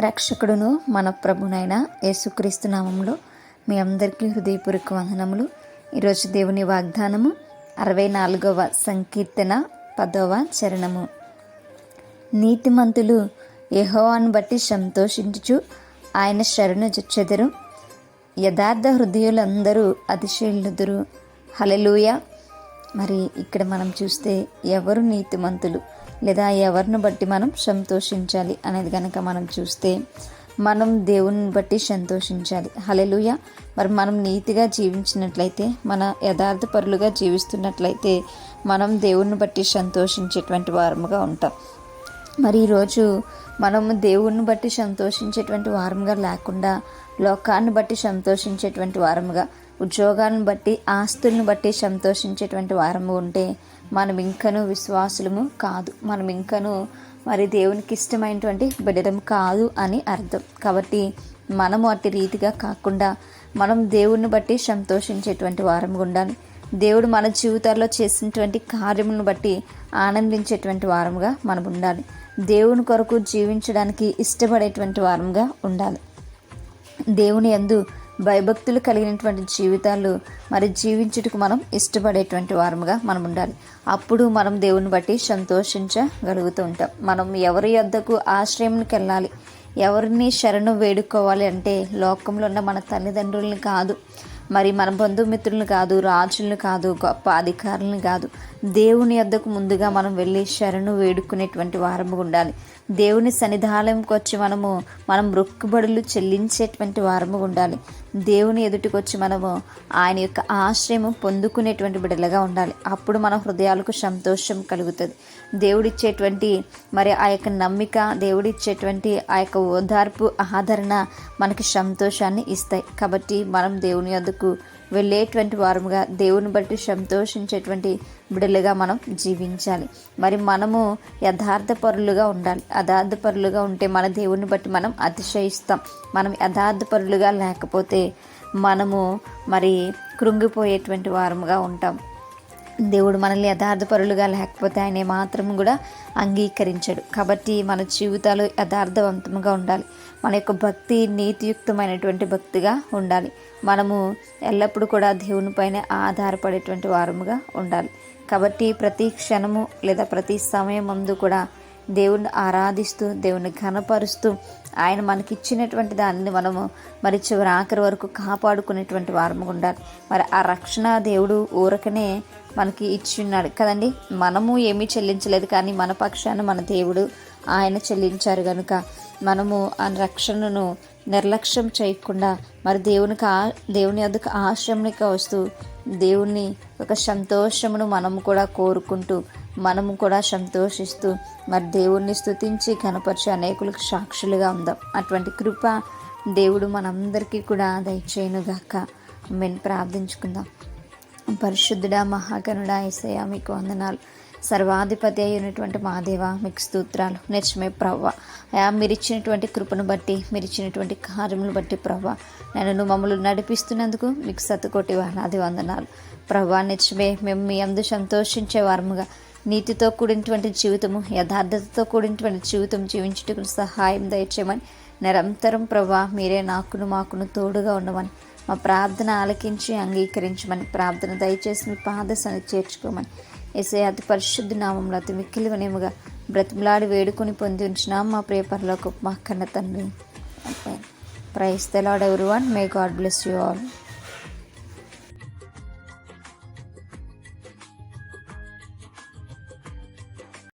రక్షకుడును మన ప్రభునైన యేసుక్రీస్తు నామంలో మీ అందరికీ హృదయపూర్వక వందనములు. ఈరోజు దేవుని వాగ్దానము అరవై నాలుగవ సంకీర్తన పదవ చరణము. నీతిమంతులు యహోవాను బట్టి సంతోషించుచు ఆయన శరణు చెదరు యథార్థ హృదయులందరూ అతిశయులుదురు. హలలుయ మరి ఇక్కడ మనం చూస్తే ఎవరు నీతిమంతులు? లేదా ఎవరిని బట్టి మనం సంతోషించాలి అనేది కనుక మనం చూస్తే మనం దేవుని బట్టి సంతోషించాలి. హలెలుయ మరి మనం నీతిగా జీవించినట్లయితే మన యథార్థ పరులుగా జీవిస్తున్నట్లయితే మనం దేవుణ్ణి బట్టి సంతోషించేటువంటి వారముగా ఉంటాం. మరి ఈరోజు మనము దేవుణ్ణి బట్టి సంతోషించేటువంటి వారముగా లేకుండా లోకాన్ని బట్టి సంతోషించేటువంటి వారముగా ఉద్యోగాలను బట్టి ఆస్తులను బట్టి సంతోషించేటువంటి వారము ఉంటే మనం ఇంకను విశ్వాసులము కాదు. మనం ఇంకను మరి దేవునికి ఇష్టమైనటువంటి బిడ్డలం కాదు అని అర్థం. కాబట్టి మనము అట్టి రీతిగా కాకుండా మనం దేవుడిని బట్టి సంతోషించేటువంటి వారముగా ఉండాలి. దేవుడు మన జీవితాల్లో చేసినటువంటి కార్యములను బట్టి ఆనందించేటువంటి వారముగా మనం ఉండాలి దేవుని కొరకు జీవించడానికి ఇష్టపడేటువంటి వారంగా ఉండాలి. దేవుని ఎందు భయభక్తులు కలిగినటువంటి జీవితాలు మరి జీవించుటకు మనం ఇష్టపడేటువంటి వారముగా మనం ఉండాలి. అప్పుడు మనం దేవుని బట్టి సంతోషించగలుగుతూ ఉంటాం. మనం ఎవరి యొద్దకు ఆశ్రయంకి వెళ్ళాలి? ఎవరిని శరణు వేడుకోవాలి అంటే లోకంలో ఉన్న మన తల్లిదండ్రుల్ని కాదు. మరి మన బంధుమిత్రులను కాదు రాజులను కాదు గొప్ప అధికారులను కాదు. దేవుని యొద్దకు ముందుగా మనం వెళ్ళి శరణు వేడుకునేటువంటి వారము ఉండాలి. దేవుని సన్నిధానంకి వచ్చి మనము మనం మొక్కుబడులు చెల్లించేటువంటి వారము ఉండాలి. దేవుని ఎదుటికి వచ్చి మనము ఆయన యొక్క ఆశ్రయం పొందుకునేటువంటి బిడ్డలుగా ఉండాలి. అప్పుడు మన హృదయాలకు సంతోషం కలుగుతుంది. దేవుడిచ్చేటువంటి మరి ఆ యొక్క నమ్మిక దేవుడిచ్చేటువంటి ఆ యొక్క ఓదార్పు ఆదరణ మనకి సంతోషాన్ని ఇస్తాయి. కాబట్టి మనం దేవుని వద్దకు వెళ్ళేటువంటి వారముగా దేవుని బట్టి సంతోషించేటువంటి బిడలుగా మనం జీవించాలి. మరి మనము యథార్థ పరులుగా ఉండాలి. యథార్థ పరులుగా ఉంటే మన దేవుని బట్టి మనం అతిశయిస్తాం. మనం యథార్థ పరులుగా లేకపోతే మనము మరి కృంగిపోయేటువంటి వారముగా ఉంటాం. దేవుడు మనల్ని యథార్థపరులుగా లేకపోతే ఆయన మాత్రం కూడా అంగీకరించాడు. కాబట్టి మన జీవితాలు యథార్థవంతంగా ఉండాలి. మన యొక్క భక్తి నీతియుక్తమైనటువంటి భక్తిగా ఉండాలి. మనము ఎల్లప్పుడూ కూడా దేవుని పైన ఆధారపడేటువంటి వారముగా ఉండాలి. కాబట్టి ప్రతి క్షణము లేదా ప్రతి సమయం ముందు కూడా దేవుణ్ణి ఆరాధిస్తూ దేవుని ఘనపరుస్తూ ఆయన మనకి ఇచ్చినటువంటి దానిని మనము మరి చివరి ఆఖరి వరకు కాపాడుకునేటువంటి వారము ఉండాలి. మరి ఆ రక్షణ దేవుడు ఊరకనే మనకి ఇచ్చి ఉన్నాడు కదండి? మనము ఏమీ చెల్లించలేదు కానీ మన పక్షాన మన దేవుడు ఆయన చెల్లించారు కనుక మనము ఆ రక్షణను నిర్లక్ష్యం చేయకుండా మరి దేవునికి ఆ దేవుని వద్దకు ఆశ్రమనిక వస్తూ దేవుని ఒక సంతోషమును మనము కూడా కోరుకుంటూ మనము కూడా సంతోషిస్తూ మరి దేవుణ్ణి స్తుతించి కనపరిచే అనేకులకు సాక్షులుగా ఉందాం. అటువంటి కృప దేవుడు మనందరికీ కూడా దయచేయనుగాక. మేము ప్రార్థించుకుందాం. పరిశుద్ధుడా మహాగణుడా ఏసయ్య మీకు వందనాలు. సర్వాధిపతి అయినటువంటి మా దేవ మీకు స్తోత్రాలు. నిజమే ప్రవ్వ. అయా మీరు ఇచ్చినటువంటి కృపను బట్టి మీరు ఇచ్చినటువంటి కార్యములు బట్టి ప్రవ్వ. నన్ను మమ్మల్ని నడిపిస్తున్నందుకు మీకు సతకోటి వానాది వందనాలు. ప్రవ్వా నిజమే మేము మీ అందు సంతోషించే వారముగా నీతితో కూడినటువంటి జీవితము యథార్థతతో కూడినటువంటి జీవితం జీవించుటకు సహాయం దయచేయమని. నిరంతరం ప్రభా మీరే నాకును మాకును తోడుగా ఉండమని. మా ప్రార్థన ఆలకించి అంగీకరించమని. ప్రార్థన దయచేసి మీ పాదశాన్ని చేర్చుకోమని. ఎసే అతి పరిశుద్ధ నామంలో అతి మిక్కిలి వినేముగా బ్రతిమలాడి వేడుకొని పొంది ఉంచిన మా ప్రియపరలోకి మా కన్న తండ్రి. Price తెలాడ్ every one may God bless you all